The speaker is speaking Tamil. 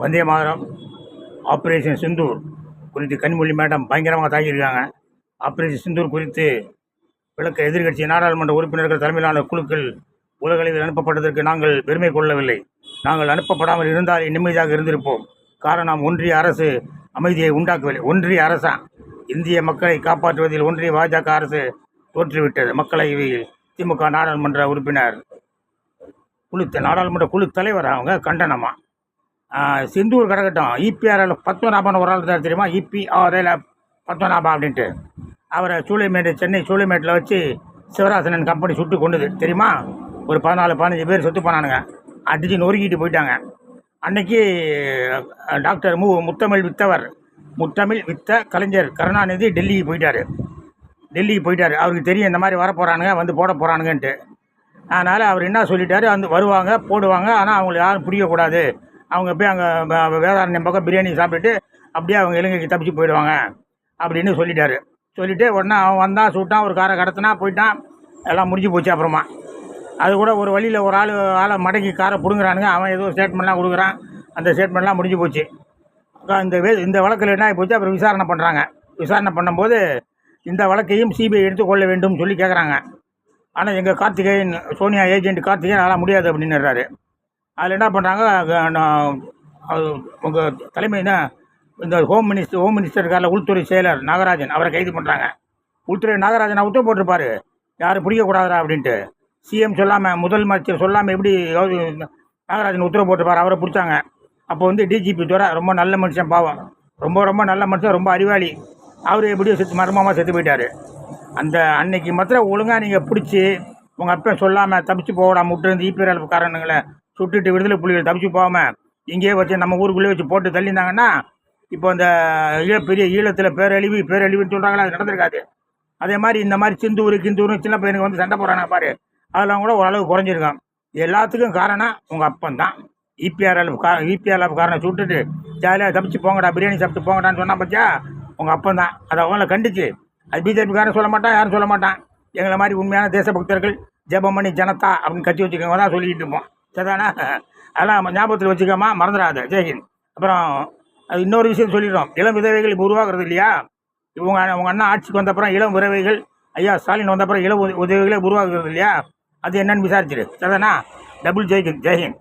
வந்தே மாதரம் ஆப்ரேஷன் சிந்தூர் குறித்து கனிமொழி மேடம் பயங்கரமாக தாக்கியிருக்காங்க. ஆப்ரேஷன் சிந்தூர் குறித்து விளக்க எதிர்க்கட்சி நாடாளுமன்ற உறுப்பினர்கள் தலைமையிலான குழுக்கள் உலகளவில் அனுப்பப்பட்டதற்கு நாங்கள் பெருமை கொள்ளவில்லை. நாங்கள் அனுப்பப்படாமல் இருந்தால் நிம்மதியாக இருந்திருப்போம். காரணம் ஒன்றிய அரசு அமைதியை உண்டாக்கவில்லை. ஒன்றிய அரசா? இந்திய மக்களை காப்பாற்றுவதில் ஒன்றிய பாஜக அரசு தோற்றுவிட்டது. மக்களவையில் திமுக நாடாளுமன்ற உறுப்பினர் குழு நாடாளுமன்ற குழு தலைவர் அவங்க? கண்டனமாக சிந்தூர் கிடக்கட்டும். இபிஆர்எல் பத்மநாபன் ஒரு ஆள் தான் தெரியுமா? இபிஆர்எல் பத்மநாபா அப்படின்ட்டு. அவரை சூளைமேடு சென்னை சூளைமேட்டில் வச்சு சிவராசனன் கம்பெனி சுட்டு கொண்டுது. தெரியுமா? ஒரு பதினாலு பதினஞ்சு பேர் சொத்து போனானுங்க. அடிச்சு நொறுக்கிட்டு போயிட்டாங்க. அன்னைக்கு டாக்டர் மு முத்தமிழ் வித்தவர் முத்தமிழ் வித்த கலைஞர் கருணாநிதி டெல்லிக்கு போயிட்டார். டெல்லிக்கு போயிட்டார். அவருக்கு தெரியும் இந்த மாதிரி வர போகிறானுங்க வந்து போட போகிறானுங்கன்ட்டு அதனால் அவர் என்ன சொல்லிட்டாரு? வந்து வருவாங்க போடுவாங்க. ஆனால் அவங்களுக்கு யாரும் பிடிக்கக்கூடாது. அவங்க போய் அங்கே வேதாரண்யம் பக்கம் பிரியாணி சாப்பிட்டுட்டு அப்படியே அவங்க இலங்கைக்கு தப்பிச்சு போயிடுவாங்க. அப்படின்னு சொல்லிட்டாரு. சொல்லிவிட்டு உடனே அவன் வந்தான் சுட்டான் ஒரு காரை கடத்தினா போயிட்டான். எல்லாம் முடிஞ்சு போச்சு அப்புறமா. அது கூட ஒரு வழியில் ஒரு ஆள் ஆளை மடக்கி காரை பிடுங்குறானுங்க. அவன் ஏதோ ஸ்டேட்மெண்ட்லாம் கொடுக்குறான். அந்த ஸ்டேட்மெண்ட்லாம் முடிஞ்சு போச்சு. இந்த வே இந்த வழக்கில் என்ன ஆகி போச்சு அப்புறம் விசாரணை பண்ணுறாங்க விசாரணை பண்ணும்போது இந்த வழக்கையும் சிபிஐ எடுத்துக்கொள்ள வேண்டும் சொல்லி கேட்குறாங்க ஆனால் எங்கள் கார்த்திகேயன் சோனியா ஏஜென்ட் கார்த்திகேயன் அதெல்லாம் முடியாது அப்படின்னுறாரு. அதில் என்ன பண்ணுறாங்க உங்கள் தலைமை இந்த ஹோம் மினிஸ்டர் ஹோம் மினிஸ்டர் இருக்கார்ல உள்துறை செயலர் நாகராஜன் அவரை கைது பண்ணுறாங்க உள்துறை நாகராஜன் உத்தரவு போட்டிருப்பாரு. யாரும் பிடிக்கக்கூடாதா அப்படின்ட்டு. சிஎம் சொல்லாமல் முதல் அமைச்சர் சொல்லாமல் எப்படி நாகராஜன் உத்தரவு போட்டிருப்பார் அவரை பிடிச்சாங்க. அப்போ வந்து டிஜிபி துறை ரொம்ப நல்ல மனுஷன் பாவம். ரொம்ப ரொம்ப நல்ல மனுஷன் ரொம்ப அறிவாளி. அவர் எப்படியோ செத்து மர்மமாக செத்து போயிட்டார். அந்த அன்னைக்கு மாத்திரம் ஒழுங்காக நீங்கள் பிடிச்சி உங்கள் அப்பா சொல்லாமல் தப்பிச்சு போகலாம் முட்டிருந்து ஈபிஆர் காரணங்களை சுட்டுட்டு விடுதலை புலிகள் தப்பிச்சு போகாமல் இங்கேயே வச்சு நம்ம ஊருக்குள்ளேயே வச்சு போட்டு தள்ளியிருந்தாங்கன்னா இப்போ அந்த ஈழ பெரிய ஈழத்தில் பேரழிவு பேரழிவுன்னு சொல்கிறாங்களா அது நடந்திருக்காது. அதே மாதிரி இந்த மாதிரி சிந்தூர் கிந்தூர் சின்ன பையனுக்கு வந்து சண்டை போடுறாங்க பாரு. அதெல்லாம் கூட ஓரளவு குறைஞ்சிருக்கான் எல்லாத்துக்கும் காரணம் உங்கள் அப்பன் தான். இபிஆர்எல் கா இபிஆர்எல் காரனை சுட்டுட்டு ஜாலியாக தப்பிச்சு போங்கடா பிரியாணி சாப்பிட்டு போங்கடான்னு சொன்னால் பச்சா உங்கள் அப்பன் தான். அதை அவங்கள கண்டிச்சு. அது பிஜேபிக்காரன் சொல்ல மாட்டான் யாரும் சொல்ல மாட்டான். எங்களை மாதிரி உண்மையான தேசபக்தர்கள் ஜெபமணி ஜனதா அப்படின்னு கட்டி வச்சுக்கோங்க தான் சொல்லிக்கிட்டு இருப்போம். சரிதானா? அதெல்லாம் ஞாபகத்தில் வச்சுக்கோமா மறந்துடாத. ஜெயஹிந்த் அப்புறம் அது இன்னொரு விஷயம் சொல்லிடுறோம். இளம் விதவைகள் இப்போ உருவாகிறது இல்லையா? இவங்க உங்கள் அண்ணா ஆட்சிக்கு வந்தப்புறம் இளம் விதவைகள் ஐயா ஸ்டாலின் வந்தப்புறம் இளம் உத- உதவிகளே உருவாகிறது இல்லையா? அது என்னன்னு விசாரிச்சிரு சரிதானா? டபுள் ஜெயஹிந்த் ஜெயஹிந்த்